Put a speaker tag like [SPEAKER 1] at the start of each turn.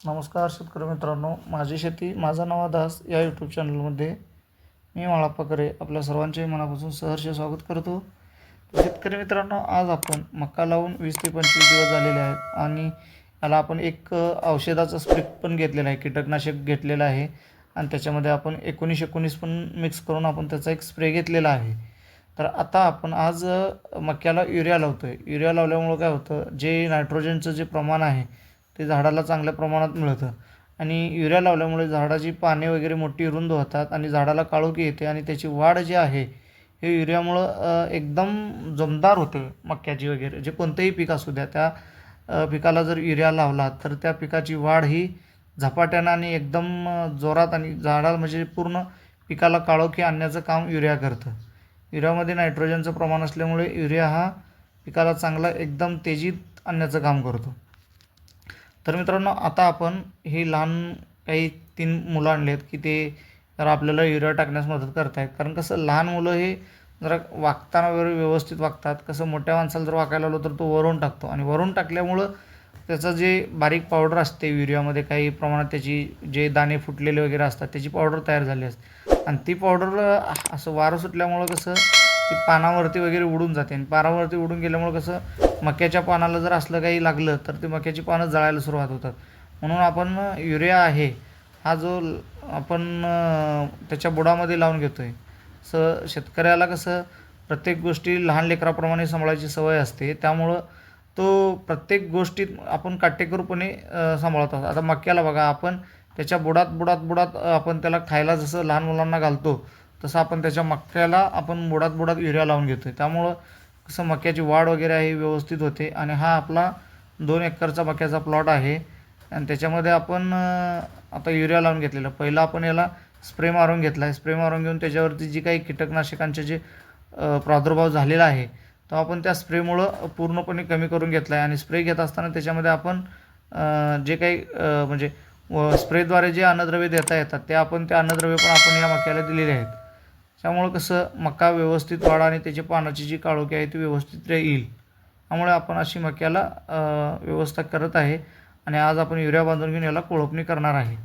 [SPEAKER 1] नमस्कार शेतकरी मित्रांनो माझी शेती माझा नवा दास या यूट्यूब चॅनलमध्ये मी माळाप्पा करे आपल्या सर्वांचे मनापासून सहर्ष स्वागत करतो. शेतकरी मित्रांनो आज आपण मक्का लावून वीस ते पंचवीस दिवस झालेले आहेत आणि याला आपण एक औषधाचा स्प्रे पण घेतलेला आहे कीटकनाशक घेतलेलं आहे आणि त्याच्यामध्ये आपण एकोणीस एकोणीस पण मिक्स करून आपण त्याचा एक स्प्रे घेतलेला आहे. तर आता आपण आज मक्याला युरिया लावतो आहे युरिया लावल्यामुळं काय होतं जे नायट्रोजनचं जे प्रमाण आहे ते झाडाला चांगल्या प्रमाणात मिळतं. आणि युरिया लावल्यामुळे झाडाची पाने वगैरे मोठी रुंद होतात आणि झाडाला काळोखी येते आणि त्याची वाढ जी आहे हे युरियामुळं एकदम जमदार होते मक्याची वगैरे. जे कोणतंही पीक असू द्या त्या पिकाला जर युरिया लावला तर त्या पिकाची वाढ ही झपाट्यानं आणि एकदम जोरात आणि झाडाला म्हणजे पूर्ण पिकाला काळोखी आणण्याचं काम युरिया करतं. युरियामध्ये नायट्रोजनचं प्रमाण असल्यामुळे युरिया हा पिकाला चांगला एकदम तेजीत आणण्याचं काम करतो. तर मित्रांनो आता आपण ही लहान काही तीन मुलं आणली आहेत की ते जरा आपल्याला युरिया टाकण्यास मदत करत आहेत कारण कसं लहान मुलं हे जरा वागताना वगैरे व्यवस्थित वागतात. कसं मोठ्या माणसाला जर वाकायला आलो तर तो वरून टाकतो. आणि वरून टाकल्यामुळं त्याचं जे बारीक पावडर असते युरियामध्ये काही प्रमाणात त्याची जे दाणे फुटलेले वगैरे असतात त्याची पावडर तयार झाली असते. आणि ती पावडर असं वारं सुटल्यामुळं कसं ती पानावरती वगैरे उडून जाते. आणि पानावरती उडून गेल्यामुळं कसं मक्याच्या पानाला जर असलं काही लागलं तर ते मक्याची पानं जळायला सुरुवात होतात. म्हणून आपण युरिया आहे हा जो आपण त्याच्या बुडामध्ये लावून घेतो आहे स शेतकऱ्याला कसं प्रत्येक गोष्टी लहान लेकराप्रमाणे सांभाळायची सवय असते. त्यामुळं तो प्रत्येक गोष्टीत आपण काटेकोरपणे सांभाळत सांभाळतो आता मक्याला बघा आपण त्याच्या बुडात बुडात बुडात आपण त्याला खायला जसं लहान मुलांना घालतो तसं आपण त्याच्या मक्याला आपण बुडात बुडात युरिया लावून घेतो आहे त्यामुळं कसं मक्याची वाढ वगैरे आहे व्यवस्थित होते. आणि हा आपला दोन एकरचा मक्याचा प्लॉट आहे. आणि त्याच्यामध्ये आपण आता युरिया लावून घेतलेला. पहिला आपण याला स्प्रे मारून घेतला आहे स्प्रे मारून घेऊन त्याच्यावरती जी काही कीटकनाशकांचे जे प्रादुर्भाव झालेला आहे तो आपण त्या स्प्रेमुळं पूर्णपणे कमी करून घेतला आहे आणि स्प्रे घेत असताना त्याच्यामध्ये आपण जे काही म्हणजे स्प्रेद्वारे जे अन्नद्रव्य देता येतात ते आपण ते अन्नद्रव्य पण आपण या मक्याला दिलेले आहेत. त्यामुळं कसं मका व्यवस्थित वाढ आणि त्याची पानाची जी काळोखी आहे ती व्यवस्थित येईल. त्यामुळे आपण अशी मक्याला व्यवस्था करत आहे. आणि आज आपण युरिया बांधून घेऊन याला कोळपणी करणार आहे.